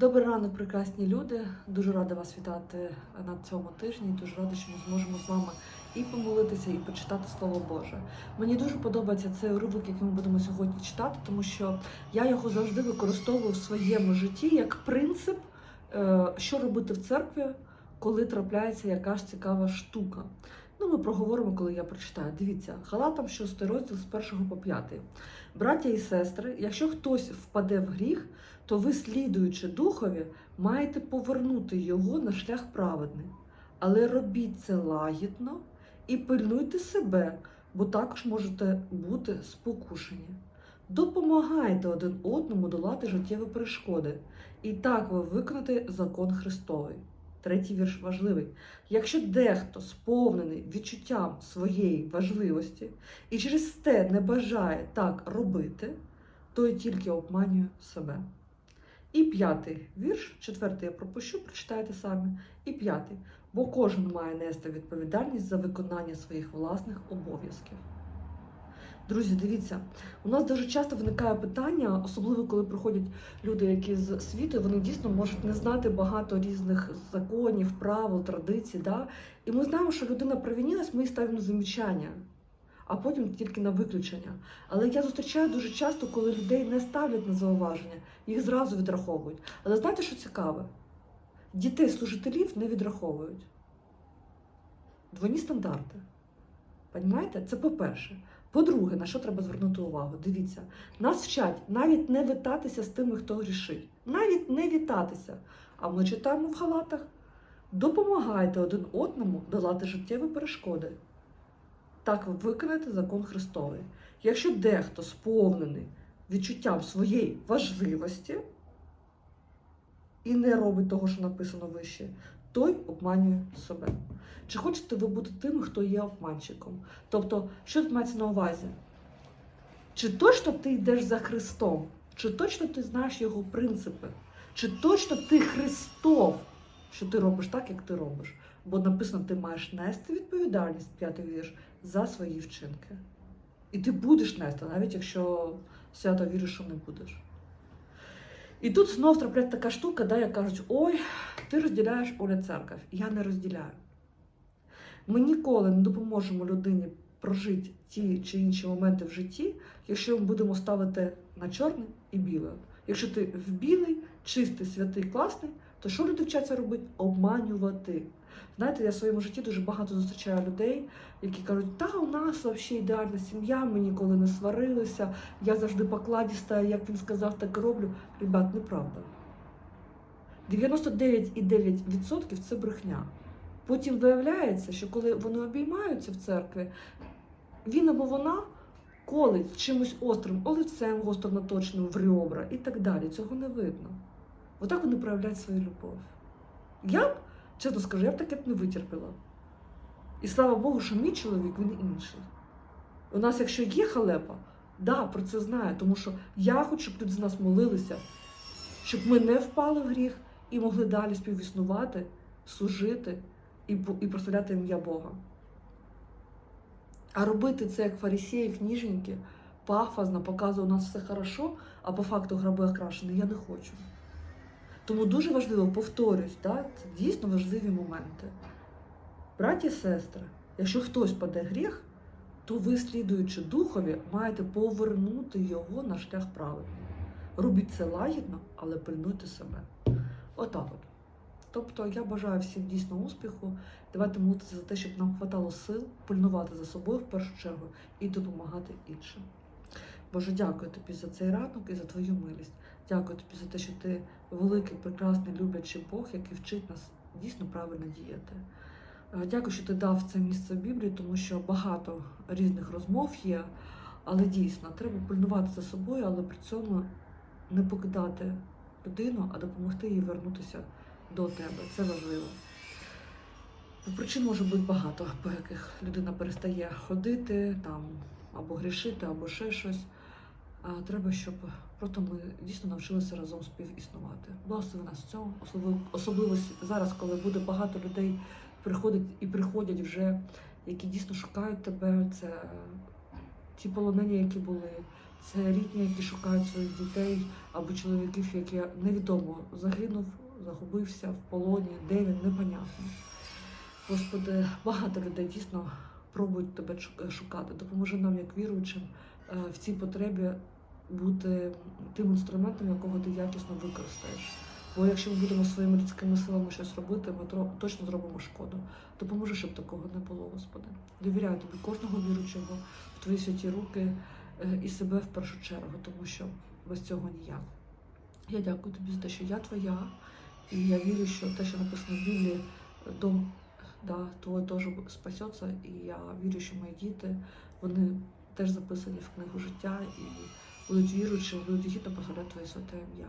Добрий ранок, прекрасні люди. Дуже рада вас вітати на цьому тижні. Дуже рада, що ми зможемо з вами і помолитися, і почитати Слово Боже. Мені дуже подобається цей уривок, який ми будемо сьогодні читати, тому що я його завжди використовую в своєму житті як принцип, е, що робити в церкві, коли трапляється якась цікава штука. Ну, ми проговоримо, коли я прочитаю. Дивіться, Галатам 6 розділ з 1 по 5. Браття і сестри, якщо хтось впаде в гріх, то ви, слідуючи духові, маєте повернути його на шлях праведний. Але робіть це лагідно і пильнуйте себе, бо також можете бути спокушені. Допомагайте один одному долати життєві перешкоди, і так ви виконаєте закон Христовий. Третій вірш важливий. Якщо дехто сповнений відчуттям своєї важливості і через те не бажає так робити, той тільки обманює себе. І п'ятий вірш, четвертий я пропущу, прочитайте самі. І п'ятий. Бо кожен має нести відповідальність за виконання своїх власних обов'язків. Друзі, дивіться, у нас дуже часто виникає питання, особливо коли приходять люди, які з світу, вони дійсно можуть не знати багато різних законів, правил, традицій. Да? І ми знаємо, що людина провинилась, ми їй ставимо замічання, а потім тільки на виключення. Але я зустрічаю дуже часто, коли людей не ставлять на зауваження, їх зразу відраховують. Але знаєте, що цікаве? Дітей служителів не відраховують. Двойні стандарти. Понімаєте? Це по-перше. По-друге, на що треба звернути увагу? Дивіться, нас вчать навіть не вітатися з тими, хто грішить. Навіть не вітатися. А ми читаємо в халатах. Допомагайте один одному долати життєві перешкоди. Так ви виконаєте закон Христовий. Якщо дехто сповнений відчуттям своєї важливості і не робить того, що написано вище, той обманює себе. Чи хочете ви бути тим, хто є обманщиком? Тобто, що тут мається на увазі? Чи точно ти йдеш за Христом? Чи точно ти знаєш його принципи? Чи точно ти Христов, що ти робиш так, як ти робиш? Бо написано, ти маєш нести відповідальність, п'ятий вірш, за свої вчинки. І ти будеш нести, навіть якщо свято віриш, що не будеш. І тут знов трапляє така штука, де як кажуть, ой, ти розділяєш Оля церков. Я не розділяю. Ми ніколи не допоможемо людині прожити ті чи інші моменти в житті, якщо ми будемо ставити на чорне і біле. Якщо ти в білий, чистий, святий, класний, то що люди вчаться робити? Обманювати. Знаєте, я в своєму житті дуже багато зустрічаю людей, які кажуть, та у нас взагалі ідеальна сім'я, ми ніколи не сварилися, я завжди покладіста, як він сказав, так і роблю. Ребят, неправда. 99,9% це брехня. Потім виявляється, що коли вони обіймаються в церкві, він або вона колить чимось острим, олицем гостро наточеним в ребра і так далі. Цього не видно. Отак вони проявляють свою любов. Я б, чесно скажу, я б таке б не витерпіла. І слава Богу, що мій чоловік він інший. У нас, якщо є халепа, да, про це знаю, тому що я хочу, щоб люди з нас молилися, щоб ми не впали в гріх і могли далі співіснувати, служити і, і прославляти ім'я Бога. А робити це як фарисеї, кніженьки, пафозно, показує у нас все хорошо, а по факту граби окрашені, я не хочу. Тому дуже важливо, повторюсь, да, це дійсно важливі моменти. Браті і сестри, якщо хтось паде гріх, то ви, слідуючи духові, маєте повернути його на шлях правильний. Робіть це лагідно, але пильнуйте себе. Отак от. Тобто я бажаю всім дійсно успіху. Давайте молитися за те, щоб нам хватало сил пильнувати за собою в першу чергу і допомагати іншим. Боже, дякую тобі за цей ранок і за твою милість. Дякую тобі за те, що ти великий, прекрасний, люблячий Бог, який вчить нас дійсно правильно діяти. Е, Дякую, що ти дав це місце в Біблії, тому що багато різних розмов є, але дійсно треба пильнувати за собою, але при цьому не покидати людину, а допомогти їй вернутися до тебе. Це важливо. Причин може бути багато, по яких людина перестає ходити там, або грішити, або ще щось. А треба, щоб просто ми дійсно навчилися разом співіснувати. Благослови нас в цьому, особливо, особливо зараз, коли буде багато людей приходить і приходять вже, які дійсно шукають тебе. Це ті полонені, які були, Це рідні, які шукають своїх дітей або чоловіків, які невідомо загинув, загубився в полоні, де він, непонятно. Господи, багато людей дійсно пробують тебе шукати. Допоможи нам, як віруючим, е, в цій потребі бути тим інструментом, якого ти якісно використаєш. Бо якщо ми будемо своїми людськими силами щось робити, ми точно зробимо шкоду. Допоможи, щоб такого не було, Господи. Довіряю тобі кожного віруючого в твої святі руки е, і себе в першу чергу, тому що без цього ніяк. Я дякую тобі за те, що я твоя, і я вірю, що те, що написано в Біблії, дом да, твой теж спасеться, і я вірю, що мої діти вони теж записані в книгу життя і будуть віруючи, будуть гідно прославляти твоє святе ім'я.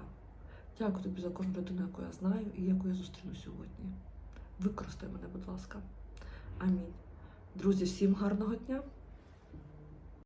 Дякую тобі за кожну людину, яку я знаю і яку я зустріну сьогодні. Використай мене, будь ласка. Амінь. Друзі, всім гарного дня!